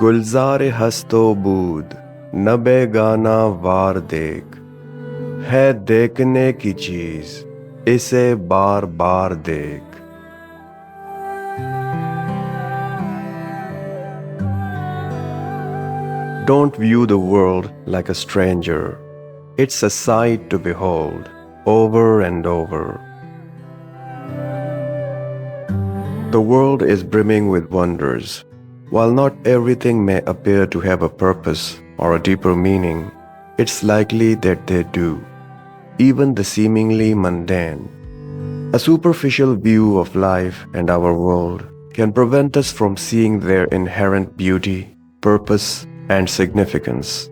گلزار هست و بود نبه گانا وار دیک ہے دیکھنے کی چیز اسے بار بار دیکھ Don't view the world like a stranger. It's a sight to behold over and over. The world is brimming with wonders. While not everything may appear to have a purpose or a deeper meaning, it's likely that they do, even the seemingly mundane. A superficial view of life and our world can prevent us from seeing their inherent beauty, purpose, and significance.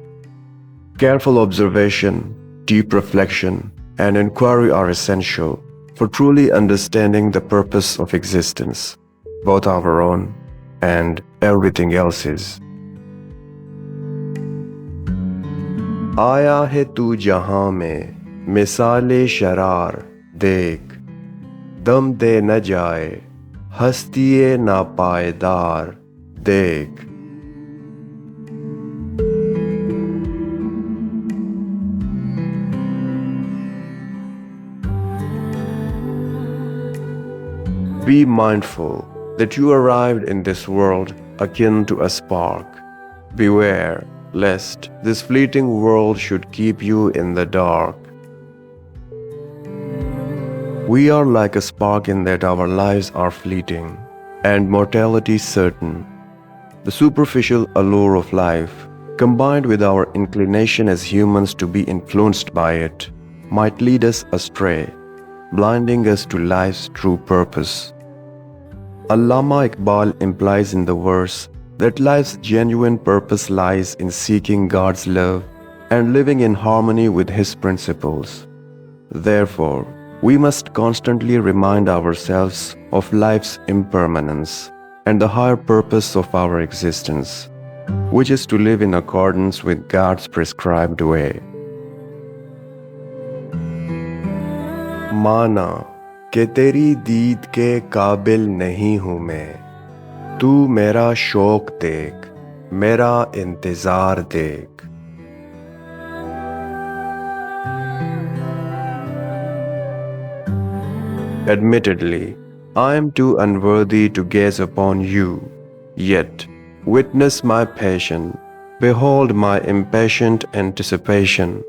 Careful observation, deep reflection, and inquiry are essential for truly understanding the purpose of existence, both our own and everything else's. आया है तू जहाँ में, मिसाले शरार, देख। दम दे न जाए हस्तिये नापायदार देख। Be mindful. That you arrived in this world akin to a spark. Beware lest this fleeting world should keep you in the dark. We are like a spark in that our lives are fleeting and mortality certain. The superficial allure of life, combined with our inclination as humans to be influenced by it, might lead us astray, blinding us to life's true purpose. Allama Iqbal implies in the verse that life's genuine purpose lies in seeking God's love and living in harmony with His principles. Therefore, we must constantly remind ourselves of life's impermanence and the higher purpose of our existence, which is to live in accordance with God's prescribed way. Mana कि तेरी दीद के काबिल नहीं हूँ मैं तू मेरा शौक देख मेरा इंतज़ार देख Admittedly, I am too unworthy to gaze upon you, yet witness my passion, behold my impatient anticipation.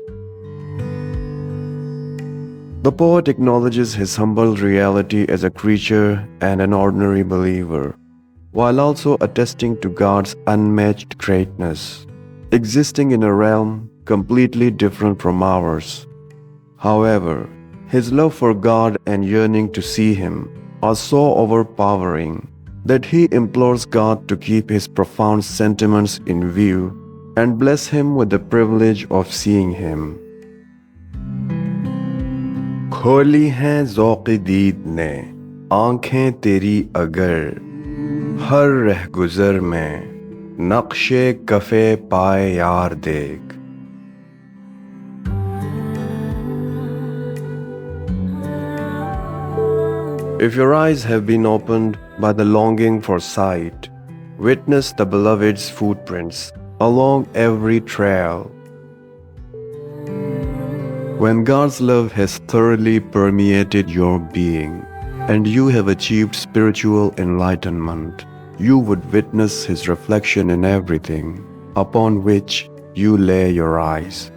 The poet acknowledges his humble reality as a creature and an ordinary believer, while also attesting to God's unmatched greatness, existing in a realm completely different from ours. However, his love for God and yearning to see Him are so overpowering that he implores God to keep his profound sentiments in view and bless him with the privilege of seeing Him. खोली हैं ज़ौक़ दीद ने आँखें तेरी अगर हर रह गुज़र में नक्शे कफ़े पाए यार देख If your eyes have been opened by the longing for sight, witness the beloved's footprints along every trail when God's love has thoroughly permeated your being and you have achieved spiritual enlightenment, you would witness His reflection in everything upon which you lay your eyes.